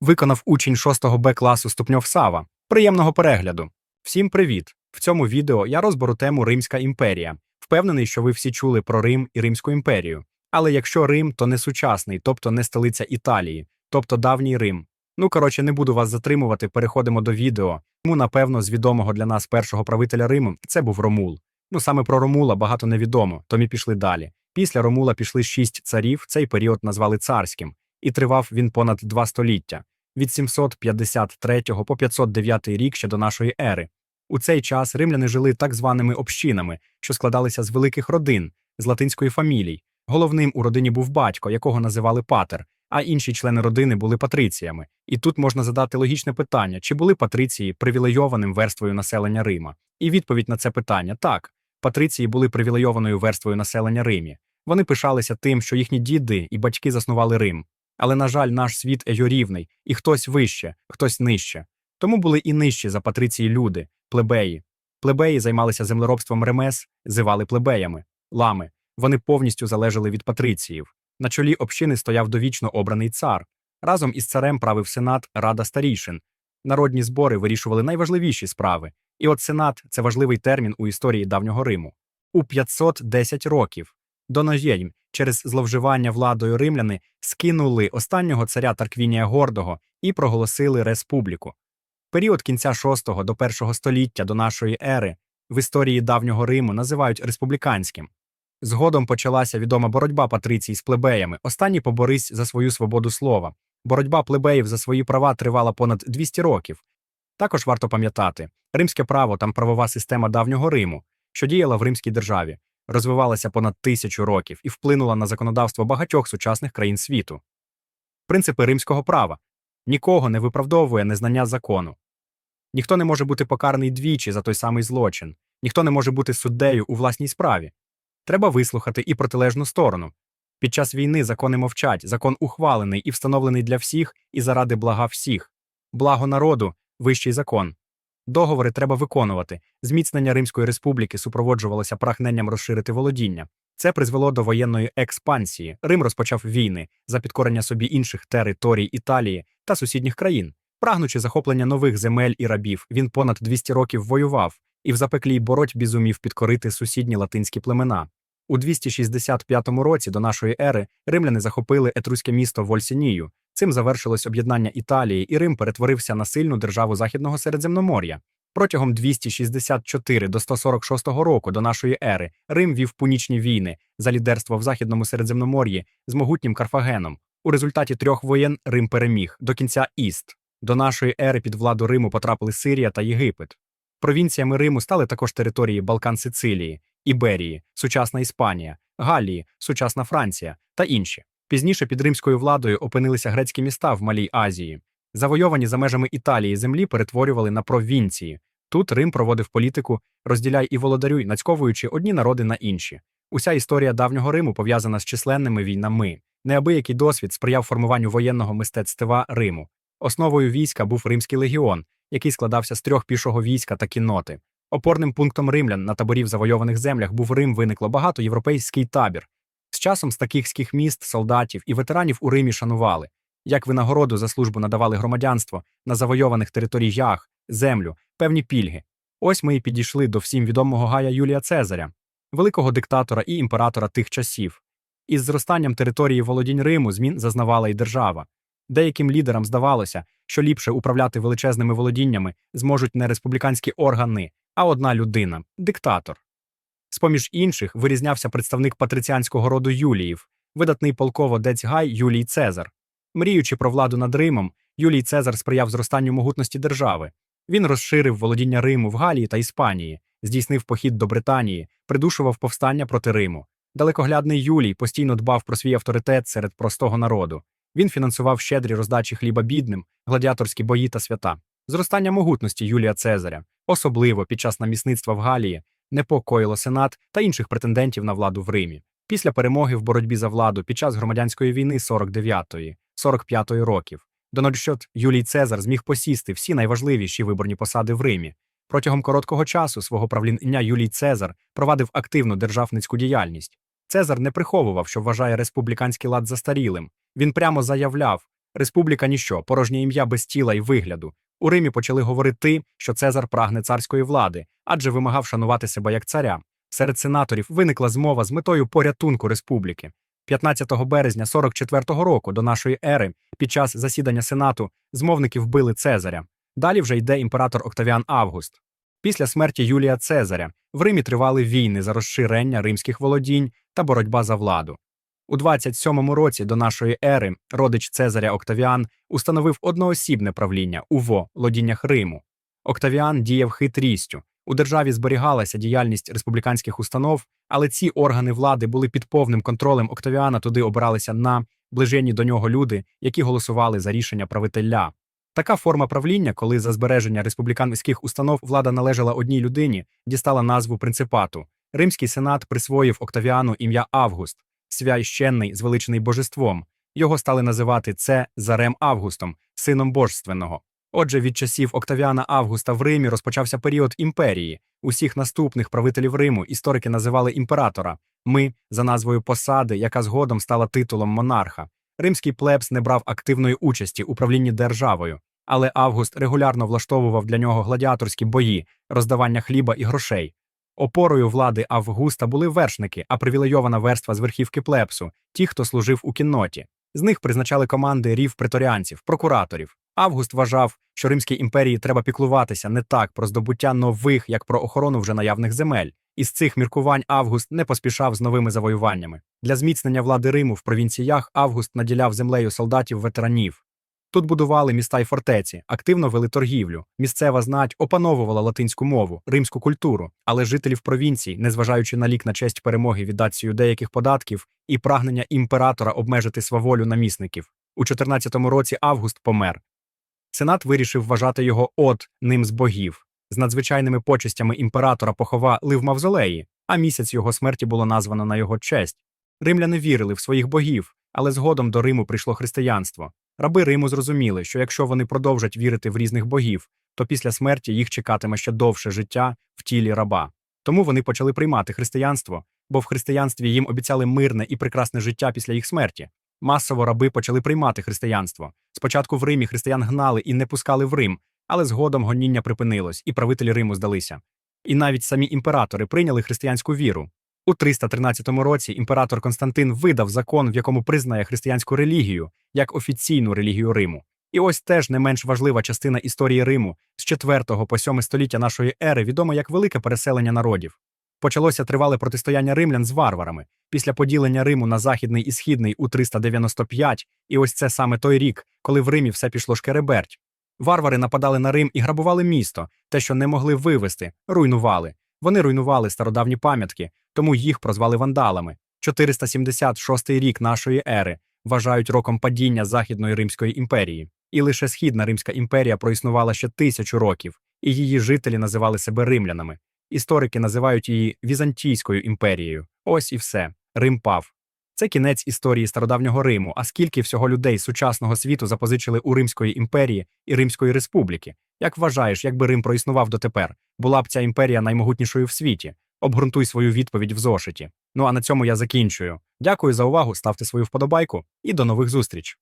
Виконав учень 6 Б класу ступньов Сава. Приємного перегляду. Всім привіт! В цьому відео я розберу тему Римська імперія. Впевнений, що ви всі чули про Рим і Римську імперію. Але якщо Рим, то не сучасний, тобто не столиця Італії, тобто давній Рим. Ну коротше, не буду вас затримувати, переходимо до відео. Тому, напевно, з відомого для нас першого правителя Риму це був Ромул. Ну саме про Ромула багато невідомо, то ми пішли далі. Після Ромула пішли шість царів, цей період назвали царським, і тривав він понад два століття від 753 по 509 рік ще до нашої ери. У цей час римляни жили так званими общинами, що складалися з великих родин, з латинської фамілій. Головним у родині був батько, якого називали патер, а інші члени родини були патриціями. І тут можна задати логічне питання: чи були патриції привілейованим верствою населення Рима? І відповідь на це питання так. Патриції були привілейованою верствою населення Римі. Вони пишалися тим, що їхні діди і батьки заснували Рим. Але, на жаль, наш світ ейорівний, і хтось вище, хтось нижче. Тому були і нижчі за патриції люди, плебеї. Плебеї займалися землеробством ремес, зивали плебеями, лами. Вони повністю залежали від патриціїв. На чолі общини стояв довічно обраний цар. Разом із царем правив сенат Рада старійшин. Народні збори вирішували найважливіші справи. І от сенат це важливий термін у історії давнього Риму. У 510 років до Ножєнь через зловживання владою римляни скинули останнього царя Тарквінія Гордого і проголосили республіку. Період кінця 6 до 1 століття до нашої ери в історії давнього Риму називають республіканським. Згодом почалася відома боротьба патрицій з плебеями. Останні поборись за свою свободу слова. Боротьба плебеїв за свої права тривала понад 200 років. Також варто пам'ятати, римське право там правова система давнього Риму, що діяла в римській державі, розвивалася понад тисячу років і вплинула на законодавство багатьох сучасних країн світу. Принципи римського права нікого не виправдовує незнання закону. Ніхто не може бути покараний двічі за той самий злочин, ніхто не може бути суддею у власній справі. Треба вислухати і протилежну сторону. Під час війни закони мовчать, закон ухвалений і встановлений для всіх і заради блага всіх. Благо народу вищий закон. Договори треба виконувати. Зміцнення Римської республіки супроводжувалося прагненням розширити володіння. Це призвело до воєнної експансії. Рим розпочав війни за підкорення собі інших територій Італії та сусідніх країн. Прагнучи захоплення нових земель і рабів, він понад 200 років воював і в запеклій боротьбі зумів підкорити сусідні латинські племена. У 265 році до нашої ери римляни захопили етруське місто Вольсінію. Цим завершилось об'єднання Італії, і Рим перетворився на сильну державу Західного Середземномор'я. Протягом 264 до 146 року до нашої ери Рим вів пунічні війни за лідерство в Західному Середземномор'ї з могутнім Карфагеном. У результаті трьох воєн Рим переміг до кінця Іст. До нашої ери під владу Риму потрапили Сирія та Єгипет. Провінціями Риму стали також території Балкан Сицилії, Іберії, сучасна Іспанія, Галії, сучасна Франція та інші. Пізніше під римською владою опинилися грецькі міста в Малій Азії. Завойовані за межами Італії землі перетворювали на провінції. Тут Рим проводив політику розділяй і володарюй, нацьковуючи одні народи на інші. Уся історія давнього Риму пов'язана з численними війнами. Неабиякий досвід сприяв формуванню воєнного мистецтва Риму. Основою війська був Римський легіон, який складався з трьох пішого війська та кінноти. Опорним пунктом римлян на таборі в завойованих землях був Рим виникло багато європейський табір. З часом з таких міст, солдатів і ветеранів у Римі шанували. Як винагороду за службу надавали громадянство на завойованих територіях, землю, певні пільги. Ось ми і підійшли до всім відомого Гая Юлія Цезаря, великого диктатора і імператора тих часів. Із зростанням території володінь Риму змін зазнавала й держава. Деяким лідерам здавалося, що ліпше управляти величезними володіннями зможуть не республіканські органи, а одна людина диктатор. З поміж інших вирізнявся представник патриціанського роду Юліїв, видатний полководець Гай Юлій Цезар. Мріючи про владу над Римом, Юлій Цезар сприяв зростанню могутності держави. Він розширив володіння Риму в Галії та Іспанії, здійснив похід до Британії, придушував повстання проти Риму. Далекоглядний Юлій постійно дбав про свій авторитет серед простого народу. Він фінансував щедрі роздачі хліба бідним, гладіаторські бої та свята. Зростання могутності Юлія Цезаря, особливо під час намісництва в Галії, непокоїло сенат та інших претендентів на владу в Римі. Після перемоги в боротьбі за владу під час громадянської війни 49-ї, 45-ї років, Дональдшот Юлій Цезар зміг посісти всі найважливіші виборні посади в Римі. Протягом короткого часу свого правління Юлій Цезар провадив активну державницьку діяльність. Цезар не приховував, що вважає республіканський лад застарілим. Він прямо заявляв, Республіка ніщо, порожнє ім'я без тіла і вигляду. У Римі почали говорити, що Цезар прагне царської влади, адже вимагав шанувати себе як царя. Серед сенаторів виникла змова з метою порятунку республіки. 15 березня 44-го року до нашої ери, під час засідання сенату, змовники вбили Цезаря. Далі вже йде імператор Октавіан Август. Після смерті Юлія Цезаря в Римі тривали війни за розширення римських володінь та боротьба за владу. У 27-му році до нашої ери родич Цезаря Октавіан установив одноосібне правління УВО лодіннях Риму. Октавіан діяв хитрістю. У державі зберігалася діяльність республіканських установ, але ці органи влади були під повним контролем Октавіана. Туди обиралися на ближені до нього люди, які голосували за рішення правителя. Така форма правління, коли за збереження республіканських установ влада належала одній людині, дістала назву принципату. Римський сенат присвоїв Октавіану ім'я Август, священний, звеличений божеством. Його стали називати це Зарем Августом, сином божественного. Отже, від часів Октавіана Августа в Римі розпочався період імперії. Усіх наступних правителів Риму історики називали імператора. Ми за назвою посади, яка згодом стала титулом монарха. Римський плебс не брав активної участі у правлінні державою, але Август регулярно влаштовував для нього гладіаторські бої, роздавання хліба і грошей. Опорою влади Августа були вершники, а привілейована верства з верхівки плебсу, ті, хто служив у кінноті. З них призначали команди рів преторіанців, прокураторів. Август вважав, що Римській імперії треба піклуватися не так про здобуття нових, як про охорону вже наявних земель. Із цих міркувань Август не поспішав з новими завоюваннями. Для зміцнення влади Риму в провінціях Август наділяв землею солдатів ветеранів. Тут будували міста й фортеці, активно вели торгівлю. Місцева знать опановувала латинську мову, римську культуру, але жителів провінцій, незважаючи на лік на честь перемоги віддацію деяких податків і прагнення імператора обмежити сваволю намісників. У 14-му році Август помер. Сенат вирішив вважати його от ним з богів. З надзвичайними почестями імператора поховали в мавзолеї, а місяць його смерті було названо на його честь. Римляни вірили в своїх богів, але згодом до Риму прийшло християнство. Раби Риму зрозуміли, що якщо вони продовжать вірити в різних богів, то після смерті їх чекатиме ще довше життя в тілі раба. Тому вони почали приймати християнство, бо в християнстві їм обіцяли мирне і прекрасне життя після їх смерті. Масово раби почали приймати християнство. Спочатку в Римі християн гнали і не пускали в Рим, але згодом гоніння припинилось, і правителі Риму здалися. І навіть самі імператори прийняли християнську віру. У 313 році імператор Константин видав закон, в якому признає християнську релігію як офіційну релігію Риму. І ось теж не менш важлива частина історії Риму з 4 по 7 століття нашої ери відома як велике переселення народів. Почалося тривале протистояння римлян з варварами після поділення Риму на західний і східний у 395, і ось це саме той рік, коли в Римі все пішло шкереберть. Варвари нападали на Рим і грабували місто, те, що не могли вивести, руйнували. Вони руйнували стародавні пам'ятки, тому їх прозвали вандалами. 476 рік нашої ери вважають роком падіння Західної Римської імперії. І лише Східна Римська імперія проіснувала ще тисячу років, і її жителі називали себе римлянами. Історики називають її Візантійською імперією. Ось і все. Рим пав. Це кінець історії стародавнього Риму. А скільки всього людей сучасного світу запозичили у Римської імперії і Римської республіки? Як вважаєш, якби Рим проіснував дотепер? Була б ця імперія наймогутнішою в світі? Обґрунтуй свою відповідь в зошиті. Ну а на цьому я закінчую. Дякую за увагу, ставте свою вподобайку і до нових зустріч.